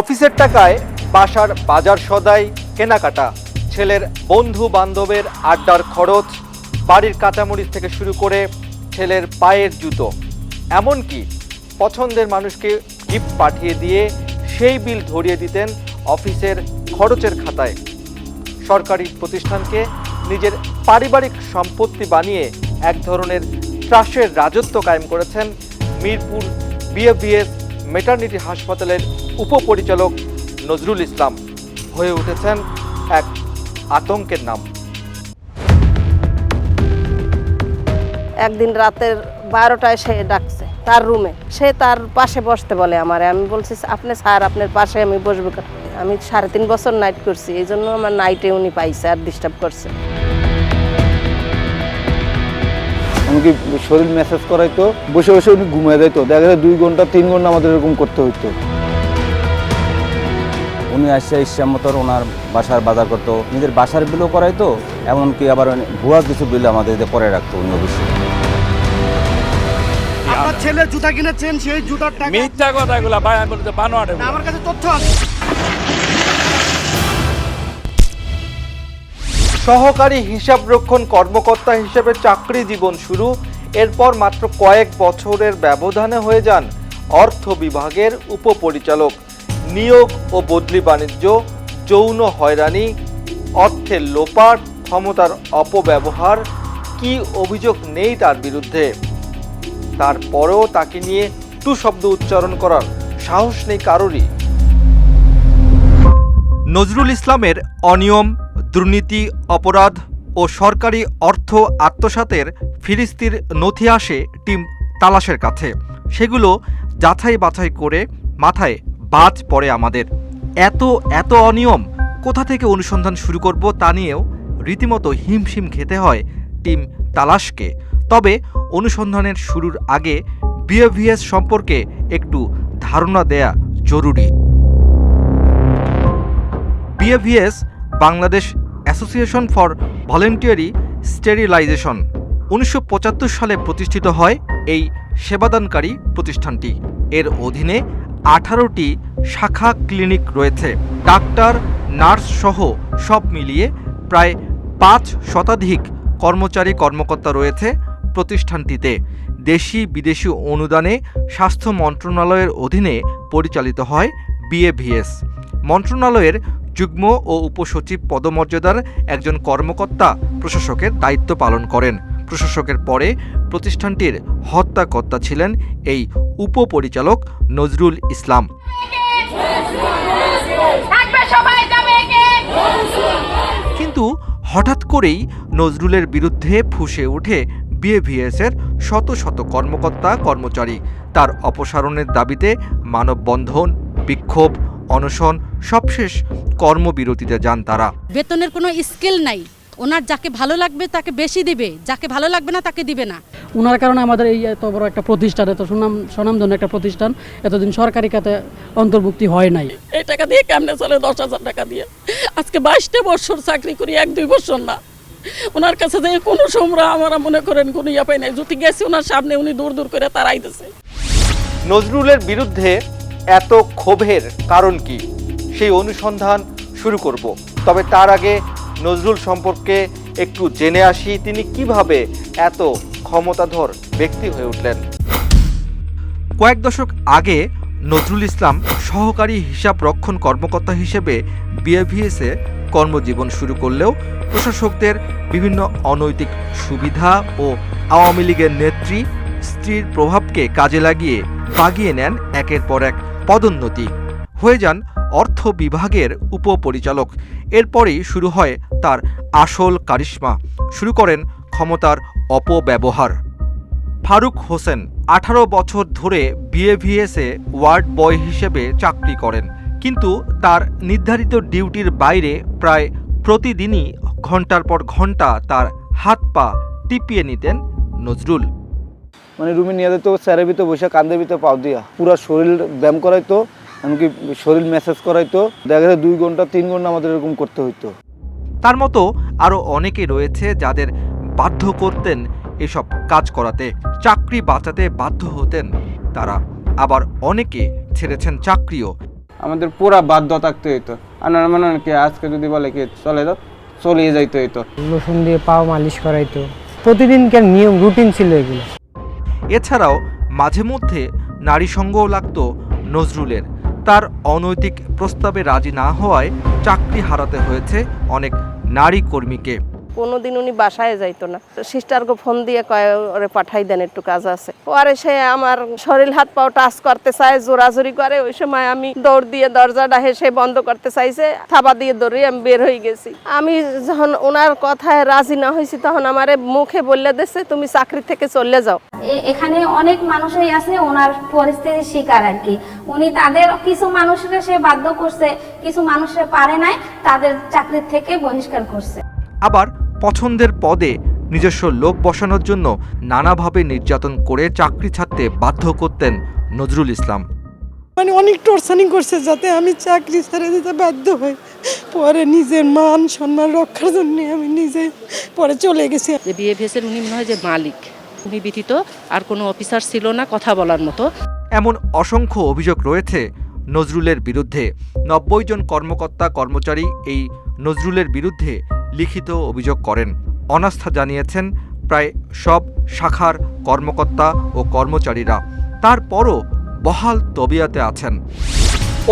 অফিসের টাকায় বাসার বাজার সদাই কেনাকাটা, ছেলের বন্ধু বান্ধবের আড্ডার খরচ, বাড়ির কাঁচামরিচ থেকে শুরু করে ছেলের পায়ের জুতো। এমনকি পছন্দের মানুষকে গিফট পাঠিয়ে দিয়ে সেই বিল ধরিয়ে দিতেন অফিসের খরচের খাতায়। সরকারি প্রতিষ্ঠানকে নিজের পারিবারিক সম্পত্তি বানিয়ে এক ধরনের ত্রাসের রাজত্ব কায়েম করেছেন মিরপুর বিএফবিএস মেটার্নিটি হাসপাতালের উপপরিচালক নজরুল ইসলাম হয়ে উঠেছেন এক আতঙ্কের নাম। একদিন রাতের বারোটায় সে ডাকছে, তার রুমে। সে তার পাশে বসতে বলে আমারে। আমি বলছি, আপনি স্যার, আপনার পাশে আমি বসবো আমি সাড়ে তিন বছর নাইট করছি, এই জন্য আমার নাইটে উনি পাইছে আর ডিস্টার্ব করছে। এমনকি শরীর মেসেজ করাইতো বসে বসে উনি ঘুমিয়ে যেত দেখা যায় দুই ঘণ্টা তিন ঘণ্টা আমাদের এরকম করতে হইতো। উনি আসছে ইচ্ছা মতো ওনার বাসার বাজার করতো। নিজের বাসার বিলও করাইতো এমনকি আবার ভুয়া কিছু বিল আমাদের করে রাখতো উনি অবশ্যই আপনার ছেলে জুতা কিনেছেন সেই জুতার টাকা মিথ্যা কথা এগুলা ভাই আমি বলতে আমার কাছে তথ্য আছে। সহকারী হিসাবরক্ষণ কর্মকর্তা হিসেবে চাকরি জীবন শুরু, এরপর মাত্র কয়েক বছরের ব্যবধানে হয়ে যান অর্থ বিভাগের উপপরিচালক। নিয়োগ ও বদলি বাণিজ্য, যৌন হয়রানি, অর্থের লোপাট, ক্ষমতার অপব্যবহার, কি অভিযোগ নেই তার বিরুদ্ধে? তারপরেও তাকে নিয়ে টু শব্দ উচ্চারণ করার সাহস নেই কারোরই। নজরুল ইসলামের অনিয়ম দুর্নীতি, অপরাধ ও সরকারি অর্থ আত্মসাতের ফিরিস্তির নথি আসে টিম তালাশের কাছে। সেগুলো যাচাই বাছাই করে মাথায় বাজ পড়ে আমাদের। এত এত অনিয়ম কোথা থেকে অনুসন্ধান শুরু করব তা নিয়েও রীতিমতো হিমশিম খেতে হয় টিম তালাশকে। তবে অনুসন্ধানের শুরুর আগে বিএভিএস সম্পর্কে একটু ধারণা দেয়া জরুরি। BAVS Bangladesh association for voluntary sterilization উনিশশো পঁচাত্তর সালে প্রতিষ্ঠিত হয় এই সেবাদানকারী প্রতিষ্ঠানটি। এর অধীনে আঠারোটি শাখা ক্লিনিক রয়েছে। ডাক্তার, নার্স সহ সব মিলিয়ে প্রায় পাঁচ শতাধিক কর্মচারী কর্মকর্তা রয়েছে প্রতিষ্ঠানটিতে। দেশি বিদেশি অনুদানে স্বাস্থ্য মন্ত্রণালয়ের অধীনে পরিচালিত হয় বিএভিএস। মন্ত্রণালয়ের যুগ্ম ও উপসচিব পদমর্যাদার একজন কর্মকর্তা প্রশাসকের দায়িত্ব পালন করেন। প্রশাসকের পরে প্রতিষ্ঠানটির হত্যাকর্তা ছিলেন এই উপপরিচালক নজরুল ইসলাম। কিন্তু হঠাৎ করেই নজরুলের বিরুদ্ধে ফুঁসে ওঠে বিএভিএসের শত শত কর্মকর্তা কর্মচারী। তার অপসারণের দাবিতে মানববন্ধন বিক্ষোভ। অনশন সবশেষ কর্মবিরতিতে যান তারা। বেতনের কোনো স্কেল নাই। ওনার যাকে ভালো লাগবে তাকে বেশি দিবে। যাকে ভালো লাগবে না তাকে দিবে না। ওনার কারণে আমাদের এই এত বড় একটা প্রতিষ্ঠান এত সুনাম স্বনামধন্য একটা প্রতিষ্ঠান এতদিন সরকারি খাতে অন্তর্ভুক্তি হয় নাই। এই টাকা দিয়ে কেমনে চলে দশ হাজার টাকা দিয়ে? আজকে বাইশটা বছর চাকরি করি এক দুই বছর না। ওনার কাছে যে কোনো সময় আমরা মনে করেন কোনো ইয়া পাই নাই। যদি গেছি ওনার সামনে উনি দূর দূর করে তারাইতেছে নজরুলের বিরুদ্ধে এত ক্ষোভের কারণ কি? সেই অনুসন্ধান শুরু করব। তবে তার আগে নজরুল সম্পর্কে একটু জেনে আসি তিনি কীভাবে এত ক্ষমতাধর ব্যক্তি হয়ে উঠলেন। কয়েক দশক আগে নজরুল ইসলাম সহকারী হিসাব রক্ষণ কর্মকর্তা হিসেবে বিএভিএসে কর্মজীবন শুরু করলেও প্রশাসকদের বিভিন্ন অনৈতিক সুবিধা ও আওয়ামী লীগের নেত্রী স্ত্রীর প্রভাবকে কাজে লাগিয়ে বাগিয়ে নেন একের পর এক পদোন্নতি। হয়ে যান অর্থ বিভাগের উপপরিচালক। এরপরেই শুরু হয় তার আসল কারিশ্মা। শুরু করেন ক্ষমতার অপব্যবহার। ফারুক হোসেন আঠারো বছর ধরে বিএভিএসে ওয়ার্ড বয় হিসেবে চাকরি করেন। কিন্তু তার নির্ধারিত ডিউটির বাইরে প্রায় প্রতিদিনই ঘণ্টার পর ঘণ্টা তার হাত পা টিপিয়ে নিতেন নজরুল। মানে রুমে নিয়ে যেত স্যারের ভিতরে বসে কান্দের ভিতরে পাও দিয়া। পুরো শরীর ব্যায়াম করাইতো এমনকি শরীর মেসেজ করাইতো। দেখা যায় দুই ঘণ্টা তিন ঘণ্টা আমাদের এরকম করতে হইতো। তার মতো আরও অনেকে রয়েছে যাদের বাধ্য করতেন এসব কাজ করাতে। চাকরি বাঁচাতে বাধ্য হতেন তারা। আবার অনেকে ছেড়েছেন চাকরিও। আমাদের পুরা বাধ্য থাকতে হইতো। আর মনে হয় কি আজকে যদি বলে কি চলে যাও চলিয়ে যাইতে হইতো। লোশন দিয়ে পাও মালিশ করাইতো। প্রতিদিনকার নিয়ম রুটিন ছিল এগুলো। এছাড়াও মাঝে মধ্যে নারী সঙ্গও লাগত নজরুলের। তার অনৈতিক প্রস্তাবে রাজি না হওয়ায় চাকরি হারাতে হয়েছে অনেক নারী কর্মীকে। কোনোদিন উনি বাসায় যাইতো না। সিস্টারকে ফোন দিয়ে কয় ওরে পাঠাই দেন একটু কাজ আছে। পরে সে আমার শরীর হাত পাও টাচ করতে চায় জোরাজোরি করে। ওই সময় আমি দৌড় দিয়ে দরজাটা হেসে বন্ধ করতে চাইছে থাবা দিয়ে দৌড়ে আমি বের হয়ে গেছি। আমি যখন ওনার কথায় রাজি না হয়েছি তখন আমার মুখে বললে দিচ্ছে তুমি চাকরি থেকে চলে যাও। এখানে অনেক মানুষই আছে ওনার পরিস্থিতির শিকার আর কি। উনি তাদের কিছু মানুষরা সে বাধ্য করছে কিছু মানুষরা পারে নাই তাদের চাকরি থেকে বহিষ্কার করছে। আবার পছন্দের পদে নিজস্ব লোক বসানোর জন্য নানাভাবে নির্যাতন করে চাকরি ছাড়তে বাধ্য করতেন নজরুল ইসলাম। মানে অনেক টর্চারিং করছে যাতে আমি চাকরি ছেড়ে দিতে বাধ্য হই। পরে নিজের মান সম্মান রক্ষার জন্য আমি নিজে পরে চলে গেছি। যে বিএফএস এর উনি মনে হয় যে মালিক। উনি ব্যতীত আর কোনো অফিসার ছিল না কথা বলার মতো। এমন অসংখ্য অভিযোগ রয়েছে নজরুলের বিরুদ্ধে। নব্বই জন কর্মকর্তা কর্মচারী এই নজরুলের বিরুদ্ধে লিখিত অভিযোগ করেন। অনাস্থা জানিয়েছেন প্রায় সব শাখার কর্মকর্তা ও কর্মচারীরা। তারপরও বহাল তবিয়াতে আছেন।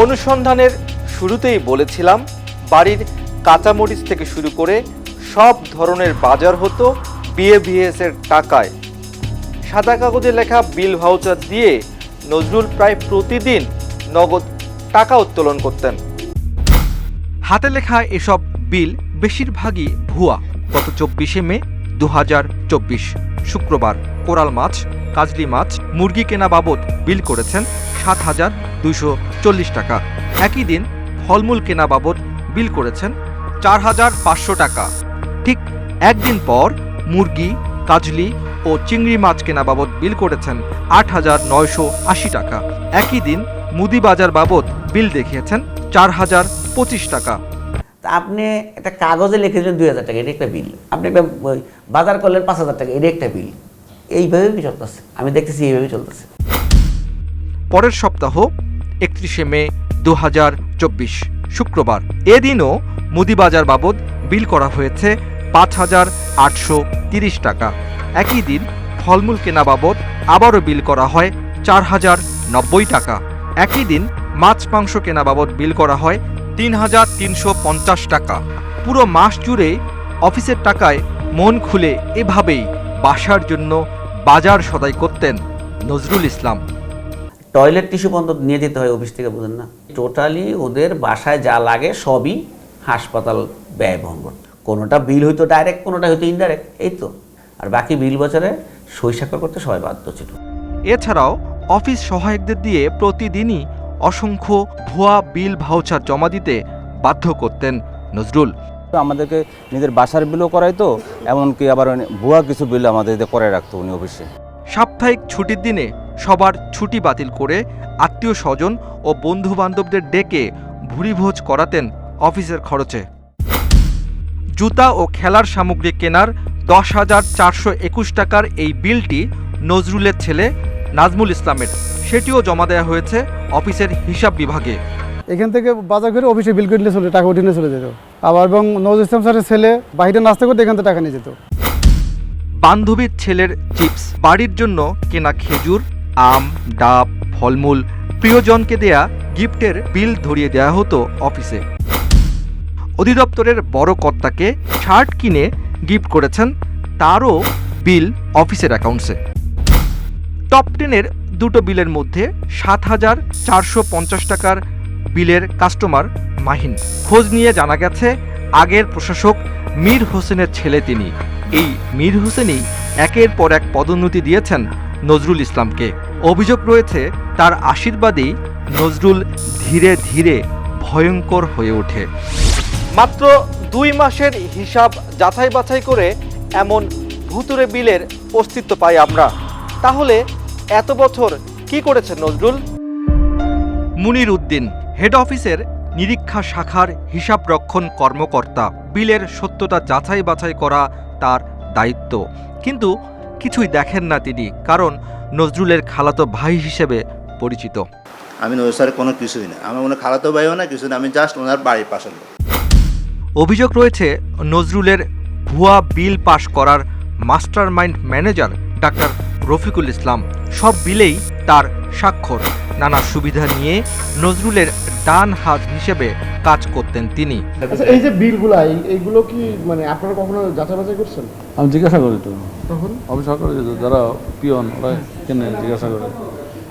অনুসন্ধানের শুরুতেই বলেছিলাম বাড়ির কাঁচামরিচ থেকে শুরু করে সব ধরনের বাজার হতো বিএভিএস এর টাকায়। সাদা কাগজে লেখা বিল ভাউচার দিয়ে নজরুল প্রায় প্রতিদিন নগদ টাকা উত্তোলন করতেন। হাতে লেখা এসব বিল বেশিরভাগই ভুয়া। গত চব্বিশে মে দু হাজার চব্বিশ শুক্রবার কোরাল মাছ, কাজলি মাছ, মুরগি কেনা বাবদ বিল করেছেন সাত হাজার দুইশো চল্লিশ টাকা। একই দিন ফলমূল কেনা বাবদ বিল করেছেন চার হাজার পাঁচশো টাকা। ঠিক একদিন পর মুরগি, কাজলি ও চিংড়ি মাছ কেনা বাবদ বিল করেছেন আট হাজার নয়শো আশি টাকা। একই দিন মুদি বাজার বাবদ বিল দেখিয়েছেন চার হাজার পঁচিশ টাকা। আপনি একটা কাগজে লিখে দিলেন দুই হাজার টাকা, এটা একটা বিল আপনি একটা বাজার করলেন পাঁচ হাজার টাকা, এটা একটা বিল এইভাবেই চলতেছে। আমি দেখতেছি এইভাবেই চলতেছে। পরের সপ্তাহ, একত্রিশে মে দু হাজার চব্বিশ, শুক্রবার। এদিনও মুদিবাজার বাবদ বিল করা হয়েছে পাঁচ হাজার আটশো তিরিশ টাকা। একই দিন ফলমূল কেনা বাবদ আবারও বিল করা হয় চার হাজার নব্বই টাকা। একই দিন মাছ মাংস কেনা বাবদ বিল করা হয় তিন হাজার তিনশো পঞ্চাশ টাকা। পুরো মাস জুড়ে অফিসের টাকায় মন খুলে এভাবেই বাসার জন্য বাজার সদাই করতেন নজরুল ইসলাম। টয়লেট টিস্যু পর্যন্ত নিয়ে যেতে হয় অফিস থেকে বুঝেন না? টোটালি ওদের বাসায় যা লাগে সবই হাসপাতাল ব্যয় বহন করতো কোনোটা বিল হইতো ডাইরেক্ট কোনোটা হয়তো ইনডাইরেক্ট এই তো। আর বাকি বিল বছরে সই স্বাক্ষর করতে সবাই বাধ্য ছিল। এছাড়াও অফিস সহায়কদের দিয়ে প্রতিদিনই অসংখ্য ভুয়া বিল ভাউচার জমা দিতে বাধ্য করতেন নজরুল। আমাদেরকে নিজের বাসার বিলও করাইতো এমনকি আবার ভুয়া কিছু বিল আমাদের করে রাখতো উনি অফিসে। সাপ্তাহিক ছুটির দিনে সবার ছুটি বাতিল করে আত্মীয় স্বজন ও বন্ধু বান্ধবদের ডেকে ভুরিভোজ করাতেন অফিসের খরচে। জুতা ও খেলার সামগ্রী কেনার দশ হাজার চারশো একুশ টাকার এই বিলটি নজরুলের ছেলে নাজমুল ইসলামের। সেটিও জমা দেওয়া হয়েছে অফিসের হিসাব বিভাগে। এখান থেকে বাজার করে অফিসে বিল করে চলে টাকা উঠিয়ে নিয়ে চলে যেত। আবার এবং নজর ইসলাম স্যারের ছেলে বাইরে নাস্তা করতে এখান থেকে টাকা নিয়ে যেত। বান্ধবীর ছেলের চিপস বাড়ির জন্য কেনা খেজুর আম ডাব ফলমূল প্রিয়জনকে দেয়া গিফটের বিল ধরিয়ে দেওয়া হতো অফিসে। অধিদপ্তরের বড় কর্তাকে শার্ট কিনে গিফট করেছেন তারও বিল অফিসের অ্যাকাউন্টসে। টপ টেনের দুটো বিলের মধ্যে সাত হাজার চারশো পঞ্চাশ টাকার বিলের কাস্টমার মাহিন। খোঁজ নিয়ে জানা গেছে, আগের প্রশাসক মীর হোসেনের ছেলে তিনি। এই মীর হোসেনই একের পর এক পদোন্নতি দিয়েছেন নজরুল ইসলামকে। অভিযোগ রয়েছে, তার আশীর্বাদেই নজরুল ধীরে ধীরে ভয়ঙ্কর হয়ে ওঠে। মাত্র দুই মাসের হিসাব যাচাই বাছাই করে এমন ভুতুরে বিলের অস্তিত্ব পাই আমরা। তাহলে এত বছর কি করেছে নজরুল? মুনির উদ্দিন হেড অফিসের নিরীক্ষা শাখার হিসাব রক্ষণ কর্মকর্তা। বিলের সত্যতা যাচাই বাছাই করা তার দায়িত্ব। কিন্তু কিছুই দেখেন না তিনি কারণ নজরুলের খালাতো ভাই হিসেবে পরিচিত। আমি নজরুল স্যারের কোনো কিছুই না। আমার কোনো খালাতো ভাইও না কিছু না। আমি জাস্ট ওনার বাড়ির পাশের লোক। অভিযোগ রয়েছে নজরুলের ভুয়া বিল পাশ করার master mind manager doctor Rafiqul Islam সব বিলেই তার স্বাক্ষর। নানা সুবিধা নিয়ে নজরুলের ডান হাত হিসেবে কাজ করতেন তিনি। আচ্ছা এই যে বিলগুলা এই- এইগুলো কি মানে আপনারা কখনো যাচাই বাছাই করছেন? আমি জিজ্ঞাসা করি তো। তখন? অফিস সরকারে যে যারা পিয়ন ওরা কেনে জিজ্ঞাসা করে।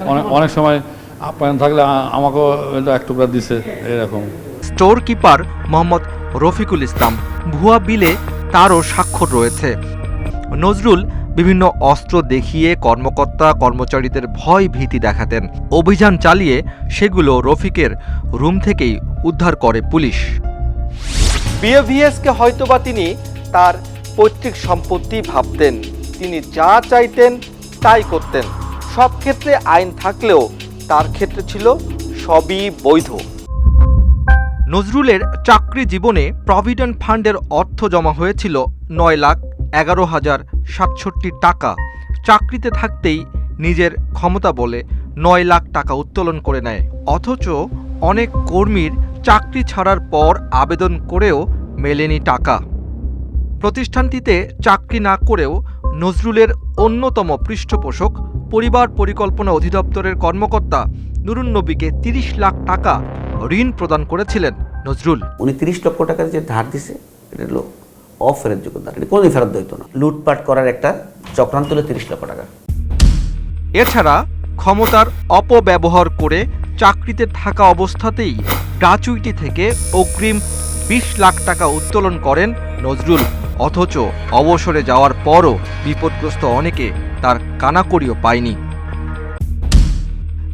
অনেক অনেক সময় আপ্যায়ন থাকলে আমাকেও এক টুকরা দিছে এরকম। স্টোর কিপার মোহাম্মদ রফিকুল ইসলাম ভুয়া বিলে তারও স্বাক্ষর রয়েছে। নজরুল বিভিন্ন অস্ত্র দেখিয়ে কর্মকর্তা কর্মচারীদের ভয় ভীতি দেখাতেন। অভিযান চালিয়ে সেগুলো রফিকের রুম থেকেই উদ্ধার করে পুলিশ। বিএভিএসকে হয়তোবা তিনি তার পৈতৃক সম্পত্তি ভাবতেন। তিনি যা চাইতেন তাই করতেন। সব ক্ষেত্রে আইন থাকলেও তার ক্ষেত্রে ছিল সবই বৈধ। নজরুলের চাকরি জীবনে প্রভিডেন্ট ফান্ডের অর্থ জমা হয়েছিল নয় লাখ এগারো হাজার সাতষট্টি টাকা। চাকরিতে থাকতেই নিজের ক্ষমতা বলে নয় লাখ টাকা উত্তোলন করে নেয়। অথচ অনেক কর্মীর চাকরি ছাড়ার পর আবেদন করেও মেলেনি টাকা। প্রতিষ্ঠানটিতে চাকরি না করেও নজরুলের অন্যতম পৃষ্ঠপোষক, পরিবার পরিকল্পনা অধিদপ্তরের কর্মকর্তা নুরুন নবীকে তিরিশ লাখ টাকা ঋণ প্রদান করেছিলেন নজরুল। উনি তিরিশ লক্ষ টাকার যে ধার দিছে, এটা অফেরত যোগ্য ধার এটা কোনোদিন ফেরত দিত না। লুটপাট করার একটা চক্রান্ত হলো তিরিশ লক্ষ টাকা। এছাড়া ক্ষমতার অপব্যবহার করে চাকরিতে থাকা অবস্থাতেই গ্রাচুইটি থেকে অগ্রিম বিশ লাখ টাকা উত্তোলন করেন নজরুল। অথচ অবসরে যাওয়ার পরও বিপদগ্রস্ত অনেকে তার কানাকড়িও পায়নি।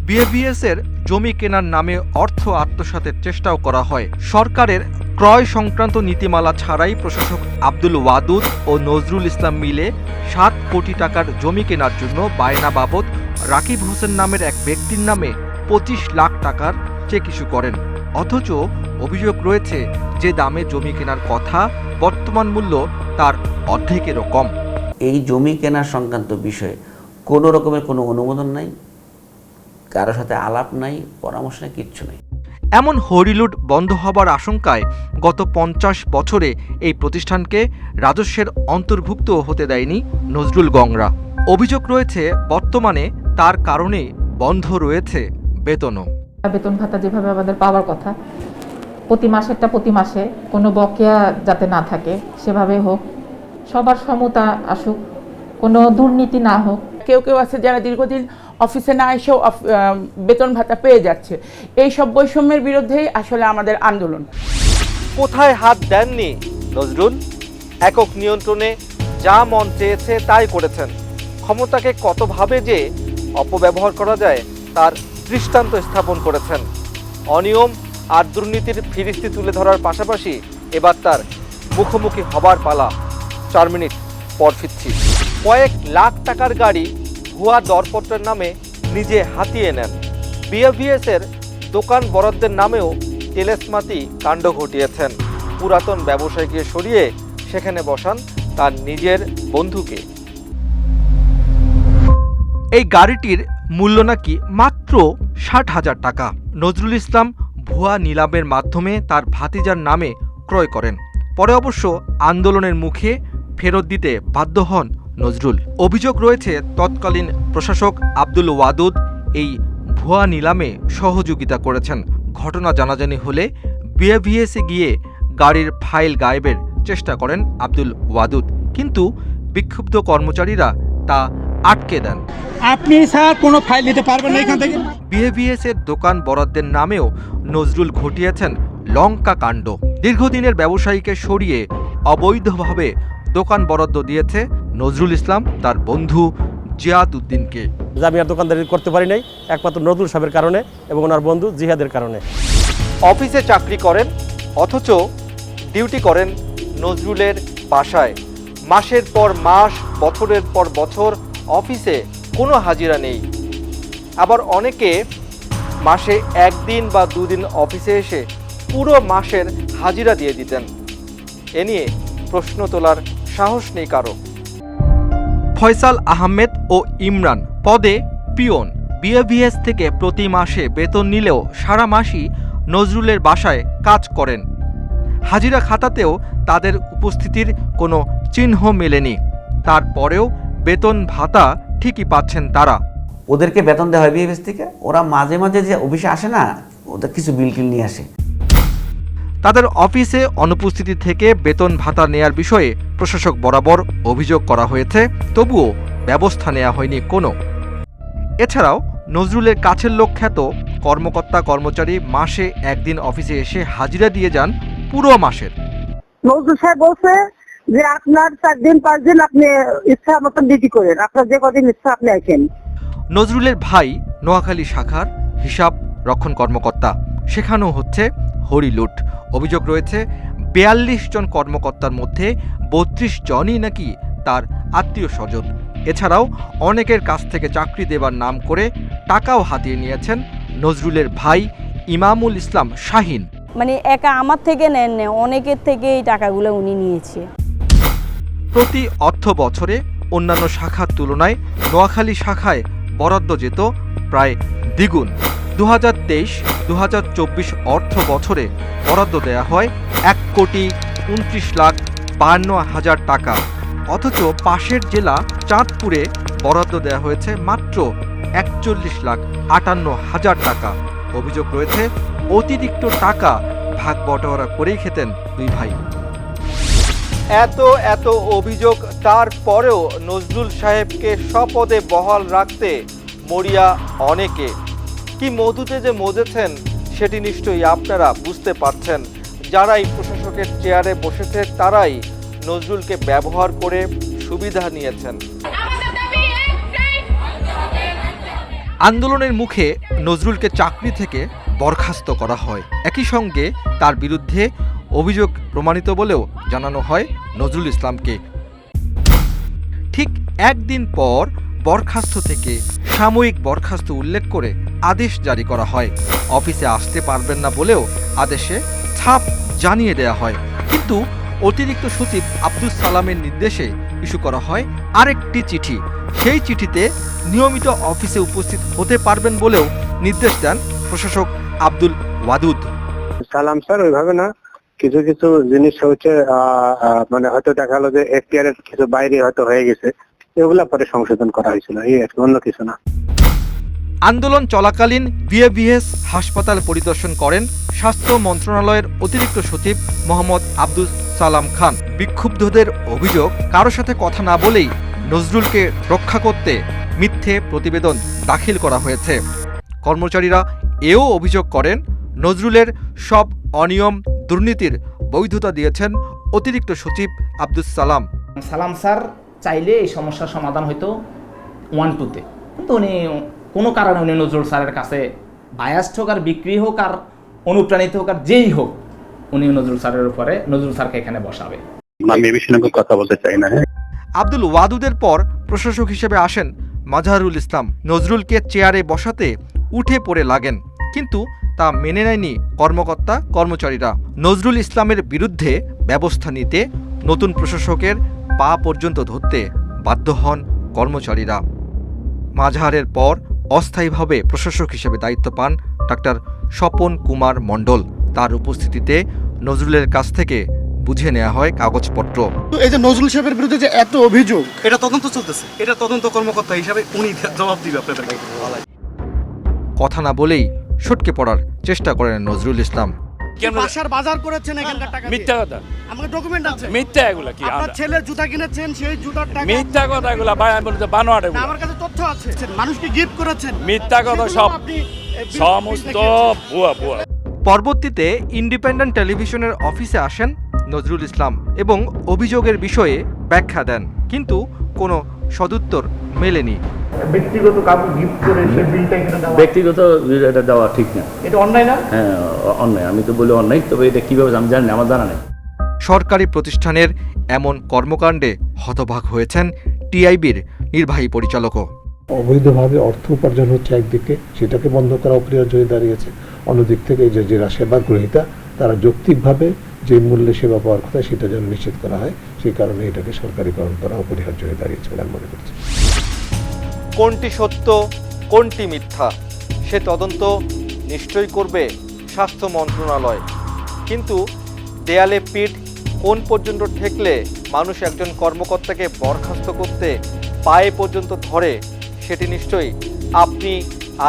বিএভিএস এর জমি কেনার নামে অর্থ আত্মসাতের চেষ্টাও করা হয়। সরকারের ক্রয় সংক্রান্ত নীতিমালা ছাড়াই প্রশাসক আব্দুল ওয়াদুদ ও নজরুল ইসলাম মিলে সাত কোটি টাকার জমি কেনার জন্য বায়না বাবদ রাকিব হোসেন নামের এক ব্যক্তির নামে পঁচিশ লাখ টাকার চেক ইস্যু করেন। অথচ অভিযোগ রয়েছে যে দামে জমি কেনার কথা বর্তমান মূল্য তার অর্ধেকেরও কম। এই জমি কেনার সংক্রান্ত বিষয়ে কোনো রকমের কোনো অনুমোদন নাই। কারোর সাথে আলাপ নাই পরামর্শ নাই কিচ্ছু নেই। এমন হরিলুট বন্ধ হবার আশঙ্কায় গত পঞ্চাশ বছরে এই প্রতিষ্ঠানকে রাজস্বের অন্তর্ভুক্ত হতে দেয়নি নজরুল গংরা। অভিযোগ রয়েছে বর্তমানে তার কারণে বন্ধ রয়েছে বেতনও। বেতন ভাতা যেভাবে আমাদের পাওয়ার কথা প্রতি মাসেরটা প্রতি মাসে কোনো বকেয়া যাতে না থাকে সেভাবে হোক সবার সমতা আসুক কোনো দুর্নীতি না হোক। কেউ কেউ আছে যারা দীর্ঘদিন অফিসে না এসেও বেতন ভাতা পেয়ে যাচ্ছে। এই সব বৈষম্যের বিরুদ্ধেই আসলে আমাদের আন্দোলন। কোথায় হাত দেননি নজরুল? একক নিয়ন্ত্রণে যা মন চেয়েছে তাই করেছেন। ক্ষমতাকে কতভাবে যে অপব্যবহার করা যায়, তার দৃষ্টান্ত স্থাপন করেছেন। অনিয়ম আর দুর্নীতির ফিরিস্তি তুলে ধরার পাশাপাশি এবার তার মুখোমুখি হবার পালা। চার মিনিট পর ফিরছি। কয়েক লাখ টাকার গাড়ি ভুয়া দরপত্রের নামে নিজে হাতিয়ে নেন। বিএভিএস এর দোকান বরাদ্দের নামেও তেলেসমাতি কাণ্ড ঘটিয়েছেন। পুরাতন ব্যবসায়ীকে সরিয়ে সেখানে বসান তার নিজের বন্ধুকে। এই গাড়িটির মূল্য নাকি মাত্র ষাট হাজার টাকা। নজরুল ইসলাম ভুয়া নিলামের মাধ্যমে তার ভাতিজার নামে ক্রয় করেন। পরে অবশ্য আন্দোলনের মুখে ফেরত দিতে বাধ্য হন নজরুল। অভিযোগ রয়েছে তৎকালীন প্রশাসক আব্দুল ওয়াদুদ এই ভুয়া নিলামে সহযোগিতা করেছেন। ঘটনা জানাজানি হলে বিএভিএসে গিয়ে গাড়ির ফাইল গায়েবের চেষ্টা করেন আব্দুল ওয়াদুদ। কিন্তু বিক্ষুব্ধ কর্মচারীরা তা আটকে দেন। আপনি স্যার কোনো ফাইল দিতে পারবেন না এখান থেকে? বিএভিএস এর দোকান বরাদ্দের নামেও নজরুল ঘটিয়েছেন লঙ্কা কাণ্ড। দীর্ঘদিনের ব্যবসায়ীকে সরিয়ে অবৈধভাবে দোকান বরাদ্দ দিয়েছে নজরুল ইসলাম তার বন্ধু জিয়াদ উদ্দিনকে। আমি আর দোকানদারি করতে পারি নাই একমাত্র নজরুল সাহেবের কারণে এবং ওনার বন্ধু জিহাদের কারণে। অফিসে চাকরি করেন অথচ ডিউটি করেন নজরুলের বাসায়। মাসের পর মাস বছরের পর বছর অফিসে কোনো হাজিরা নেই। আবার অনেকে মাসে একদিন বা দুদিন অফিসে এসে পুরো মাসের হাজিরা দিয়ে দিতেন। এ নিয়ে প্রশ্ন তোলার সাহস নেই কারও। ফয়সাল আহমেদ ও ইমরান পদে পিয়ন বিএভিএস থেকে প্রতি মাসে বেতন নিলেও সারা মাসই নজরুলের বাসায় কাজ করেন। হাজিরা খাতাতেও তাদের উপস্থিতির কোনো চিহ্ন মেলেনি। তারপরেও বেতন ভাতা ঠিকই পাচ্ছেন তারা। ওদেরকে বেতন দেওয়া হয় বিএভিএস থেকে? ওরা মাঝে মাঝে যে অফিসে আসে না, ওদের কিছু বিল টিল নিয়ে আসে। তাদের অফিসে অনুপস্থিতি থেকে বেতন ভাতা নেয়ার বিষয়ে প্রশাসক বরাবর অভিযোগ করা হয়েছে তবুও ব্যবস্থা নেওয়া হয়নি কোনো। এছাড়াও নজরুলের কাছের লোক খ্যাত কর্মকর্তা কর্মচারী মাসে একদিন অফিসে এসে হাজিরা দিয়ে যান পুরো মাসের। নজরুল সাহেব বলছে যে আপনার চার দিন পাঁচ দিন আপনি ইচ্ছা মতন ডিউটি করেন। আপনার যে কদিন ইচ্ছা আপনি আসেন নজরুলের ভাই নোয়াখালী শাখার হিসাব রক্ষণ কর্মকর্তা। সেখানেও হচ্ছে হরিলুট অভিযোগ রয়েছে বেয়াল্লিশ জন কর্মকর্তার মধ্যে বত্রিশ জনই নাকি তার আত্মীয় স্বজন। এছাড়াও অনেকের কাছ থেকে চাকরি দেবার নাম করে টাকাও হাতিয়ে নিয়েছেন নজরুলের ভাই ইমামুল ইসলাম শাহিন। মানে একা আমার থেকে নেন না অনেকের থেকে এই টাকাগুলো উনি নিয়েছে। প্রতি অর্থ বছরে অন্যান্য শাখার তুলনায় নোয়াখালী শাখায় বরাদ্দ যেত প্রায় দ্বিগুণ। দু হাজার তেইশ দু হাজার চব্বিশ অর্থ বছরে বরাদ্দ দেয়া হয় এক কোটি উনত্রিশ লাখ বাহান্ন হাজার টাকা। অথচ পাশের জেলা চাঁদপুরে বরাদ্দ দেওয়া হয়েছে মাত্র একচল্লিশ লাখ আটান্ন হাজার টাকা। অভিযোগ রয়েছে, অতিরিক্ত টাকা ভাগ বটোয়ারা করেই খেতেন দুই ভাই। এত এত অভিযোগ, তারপরেও নজরুল সাহেবকে স্বপদে বহাল রাখতে মরিয়া অনেকে। কি মধুতে যে মজেছেন সেটি নিশ্চয়ই আপনারা বুঝতে পারছেন। যারাই প্রশাসকের চেয়ারে বসেছে তারাই নজরুলকে ব্যবহার করে সুবিধা নিয়েছেন। আন্দোলনের মুখে নজরুলকে চাকরি থেকে বরখাস্ত করা হয়। একই সঙ্গে তার বিরুদ্ধে অভিযোগ প্রমাণিত বলেও জানানো হয় নজরুল ইসলামকে। ঠিক একদিন পর বরখাস্ত থেকে সাময়িক বরখাস্ত উল্লেখ করে আদেশ জারি করা হয়। অফিসে আসতে পারবেন না বলেও আদেশে ছাপ জানিয়ে দেয়া হয়। কিন্তু অতিরিক্ত সচিব আব্দুল সালামের নির্দেশে ইস্যু করা হয় আরেকটি চিঠি। সেই চিঠিতে নিয়মিত অফিসে উপস্থিত হতে পারবেন বলেও নির্দেশ দেন প্রশাসক আব্দুল ওয়াদুদ। সালাম স্যার, ওইভাবে না, কিছু কিছু জিনিস হচ্ছে মানে হয়তো দেখা গেলো যে এখতিয়ারের কিছু বাইরে হয়তো হয়ে গেছে, এগুলা পরে সংশোধন করা হয়েছিল, এই অন্য কিছু না। আন্দোলন চলাকালীন বিএবিএস হাসপাতাল পরিদর্শন করেন স্বাস্থ্য মন্ত্রণালয়ের অতিরিক্ত সচিব মোহাম্মদ আব্দুল সালাম খান। বিক্ষুব্ধদের অভিযোগ, কারও সাথে কথা না বলেই নজরুলকে রক্ষা করতে মিথ্যে প্রতিবেদন দাখিল করা হয়েছে। কর্মচারীরা এও অভিযোগ করেন, নজরুলের সব অনিয়ম, দুর্নীতির বৈধতা দিয়েছেন অতিরিক্ত সচিব আব্দুল সালাম। সালাম স্যার চাইলে এই সমস্যার সমাধান হয়তো ওয়ান টুতে। উনি কোনো কারণে উনি নজরুল স্যারের কাছে বায়াস্ট হোক আর বিক্রি হোক আর অনুপ্রাণিত হোক আর যেই হোক উনি নজরুল স্যারের উপরে নজরুল স্যারকে এখানে বসাবে। আমি এ বিষয়ে কথা বলতে চাই না হ্যাঁ। আব্দুল ওয়াদুদের পর প্রশাসক হিসেবে আসেন মাজাহারুল ইসলাম। নজরুলকে চেয়ারে বসাতে উঠে পড়ে লাগেন কিন্তু তা মেনে নেয়নি কর্মকর্তা কর্মচারীরা। নজরুল ইসলামের বিরুদ্ধে ব্যবস্থা নিতে নতুন প্রশাসকের পা পর্যন্ত ধরতে বাধ্য হন কর্মচারীরা। মাঝহারের পর অস্থায়ীভাবে প্রশাসক হিসেবে দায়িত্ব পান ডাক্তার স্বপন কুমার মণ্ডল। তার উপস্থিতিতে নজরুলের কাছ থেকে বুঝে নেওয়া হয় কাগজপত্র। এই যে নজরুল সাহেবের বিরুদ্ধে যে এত অভিযোগ এটা তদন্ত চলতেছে। এটা তদন্ত কর্মকর্তা হিসাবে উনি জবাব দিবে আপনাদের কথা না বলেই সটকে পড়ার চেষ্টা করেন নজরুল ইসলাম। বাসার বাজার করেছেন এখানকার টাকা মিথ্যা কথা। আমার ডকুমেন্ট আছে? মিথ্যা এগুলা কি আপনার ছেলের জুতা কিনেছেন সেই জুতার টাকা মিথ্যা কথা এগুলা ভাই আমি বলতে বানোয়াট এগুলা। আমার কাছে তথ্য আছে। মানুষকে গিফট করেছেন। মিথ্যা কথা সব সমস্ত ভুয়া ভুয়া। পরবর্তীতে ইন্ডিপেন্ডেন্ট টেলিভিশনের অফিসে আসেন নজরুল ইসলাম এবং অভিযোগের বিষয়ে ব্যাখ্যা দেন। কিন্তু কোনো সদুত্তর মেলেনি। ব্যক্তিগত কাউকে গিফট করে সেই বিলটা এখানে দেওয়া? ব্যক্তিগত এটা দেওয়া ঠিক না। এটা অন্যায় না? হ্যাঁ অন্যায়। আমি তো বলি অন্যায় তবে এটা কীভাবে আমি জানি না আমার জানা নেই। সরকারি প্রতিষ্ঠানের এমন কর্মকাণ্ডে হতবাক হয়েছেন টিআইবির নির্বাহী পরিচালকও। অবৈধভাবে অর্থ উপার্জন হচ্ছে একদিকে সেটাকে বন্ধ করা অপরিহার্য হয়ে দাঁড়িয়েছে। অন্যদিক থেকে যে যারা সেবা গ্রহীতা তারা যৌক্তিকভাবে যে মূল্যে সেবা পাওয়ার কথা সেটা যেন নিশ্চিত করা হয়, সেই কারণে এটাকে সরকারিকরণ করা অপরিহার্য হয়ে দাঁড়িয়েছে বলে আমি মনে করছি। কোনটি সত্য, কোনটি মিথ্যা, সে তদন্ত নিশ্চয়ই করবে স্বাস্থ্য মন্ত্রণালয়। কিন্তু দেয়ালে পিঠ কোন পর্যন্ত ঠেকলে মানুষ একজন কর্মকর্তাকে বরখাস্ত করতে পায়ে পর্যন্ত ধরে, সেটি নিশ্চয়ই আপনি,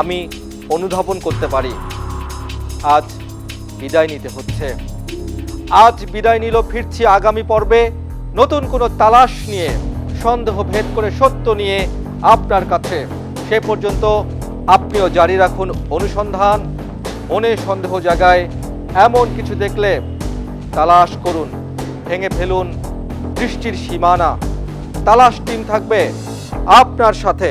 আমি অনুধাবন করতে পারি। আজ বিদায় নিতে হচ্ছে। আজ বিদায় নিল, ফিরছি আগামী পর্বে। নতুন কোনো তালাশ নিয়ে, সন্দেহ ভেদ করে সত্য নিয়ে আপনার কাছে। সে পর্যন্ত আপনিও জারি রাখুন অনুসন্ধান। মনে সন্দেহ জাগায়, এমন কিছু দেখলে তালাশ করুন, ভেঙে ফেলুন দৃষ্টির সীমানা। তালাশ টিম থাকবে আপনার সাথে।